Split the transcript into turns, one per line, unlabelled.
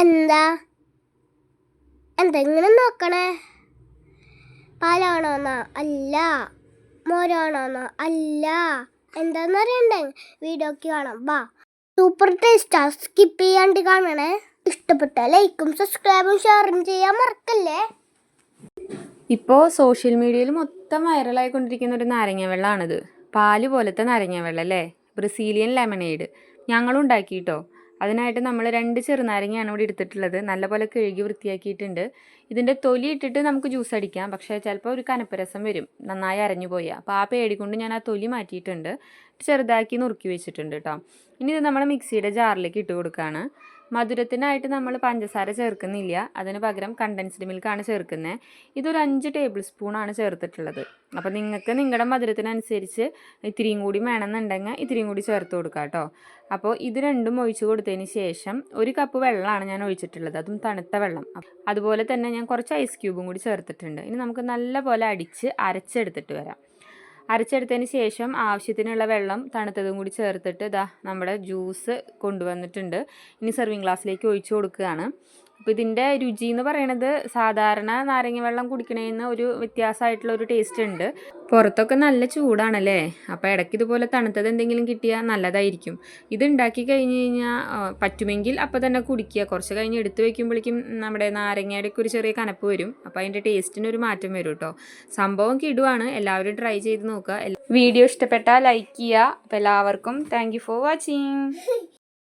എന്താ? എന്തെങ്കിലും നോക്കണേ. പാലാണോന്നാ? അല്ല. മോരാണോന്നോ? അല്ല. എന്താന്ന് അറിയണ്ടേ വീഡിയോക്ക് കാണാം. വാ. സൂപ്പർ ടേസ്റ്റാ. സ്കിപ്പ് ചെയ്യാണ്ട് കാണണേ. ഇഷ്ടപ്പെട്ട ലൈക്കും സബ്സ്ക്രൈബും ഷെയറും ചെയ്യാൻ മറക്കല്ലേ?
ഇപ്പോൾ സോഷ്യൽ മീഡിയയിൽ മൊത്തം വൈറലായിക്കൊണ്ടിരിക്കുന്ന ഒരു നാരങ്ങ വെള്ളമാണിത് പാൽ പോലത്തെ നാരങ്ങ വെള്ളം അല്ലേ ബ്രസീലിയൻ ലെമണേഡ്. ഞങ്ങളും ഉണ്ടാക്കി കേട്ടോ അതിനായിട്ട് നമ്മൾ രണ്ട് ചെറുനാരങ്ങയാണ് ഇവിടെ എടുത്തിട്ടുള്ളത്. നല്ലപോലെ കഴുകി വൃത്തിയാക്കിയിട്ടുണ്ട്. ഇതിന്റെ തൊലി ഇട്ടിട്ട് നമുക്ക് ജ്യൂസ് അടിക്കാം. പക്ഷേ ചിലപ്പോൾ ഒരു കനപ്പരസം വരും. നന്നായി അരഞ്ഞു പോയാൽ അപ്പോൾ ആ പേടി കൊണ്ട് ഞാൻ ആ തൊലി മാറ്റിയിട്ടുണ്ട്. ചെറുതാക്കി നുറുക്കി വെച്ചിട്ടുണ്ട് കേട്ടോ ഇനി ഇത് നമ്മൾ മിക്സിയുടെ ജാറിലേക്ക് ഇട്ട് കൊടുക്കുകയാണ് മധുരത്തിനായിട്ട് നമ്മൾ പഞ്ചസാര ചേർക്കുന്നില്ല. അതിന് പകരം കണ്ടൻസ്ഡ് മിൽക്കാണ് ചേർക്കുന്നത് ഇതൊരു അഞ്ച് ടേബിൾ സ്പൂണാണ് ചേർത്തിട്ടുള്ളത്. അപ്പോൾ നിങ്ങൾക്ക് നിങ്ങളുടെ മധുരത്തിനനുസരിച്ച് ഇത്തിരിയും കൂടി വേണമെന്നുണ്ടെങ്കിൽ ഇത്തിരിയും കൂടി ചേർത്ത് കൊടുക്കുക കേട്ടോ അപ്പോൾ ഇത് രണ്ടും ഒഴിച്ചു കൊടുത്തതിന് ശേഷം ഒരു കപ്പ് വെള്ളമാണ് ഞാൻ ഒഴിച്ചിട്ടുള്ളത്. അതും തണുത്ത വെള്ളം. അതുപോലെ തന്നെ ഞാൻ കുറച്ച് ഐസ് ക്യൂബും കൂടി ചേർത്തിട്ടുണ്ട്. ഇനി നമുക്ക് നല്ലപോലെ അടിച്ച് അരച്ചെടുത്തിട്ട് വരാം. അരച്ചെടുത്തതിന് ശേഷം ആവശ്യത്തിനുള്ള വെള്ളം തണുത്തതും കൂടി ചേർത്തിട്ട് ഇതാ നമ്മുടെ ജ്യൂസ് കൊണ്ടുവന്നിട്ടുണ്ട്. ഇനി സെർവിങ് ഗ്ലാസ്സിലേക്ക് ഒഴിച്ചു കൊടുക്കുകയാണ്. അപ്പോൾ ഇതിന്റെ രുചി എന്ന് പറയണത് സാധാരണ നാരങ്ങ വെള്ളം കുടിക്കണേന്ന് ഒരു വ്യത്യാസമായിട്ടുള്ള ഒരു ടേസ്റ്റ് ഉണ്ട്. പുറത്തൊക്കെ നല്ല ചൂടാണല്ലേ? അപ്പോൾ ഇടയ്ക്ക് ഇതുപോലെ തണുത്തത് എന്തെങ്കിലും കിട്ടിയാൽ നല്ലതായിരിക്കും. ഇത് ഉണ്ടാക്കി കഴിഞ്ഞ് കഴിഞ്ഞാൽ പറ്റുമെങ്കിൽ അപ്പോൾ തന്നെ കുടിക്കുക. കുറച്ച് കഴിഞ്ഞ് എടുത്ത് വയ്ക്കുമ്പോഴേക്കും നമ്മുടെ നാരങ്ങയുടെ ഒരു ചെറിയ കനപ്പ് വരും. അപ്പോൾ അതിന്റെ ടേസ്റ്റിന് ഒരു മാറ്റം വരും കേട്ടോ സംഭവം കിടുവാണ്. എല്ലാവരും ട്രൈ ചെയ്ത് നോക്കുക. വീഡിയോ ഇഷ്ടപ്പെട്ടാൽ ലൈക്ക് ചെയ്യുക. അപ്പോൾ എല്ലാവർക്കും താങ്ക് ഫോർ വാച്ചിങ്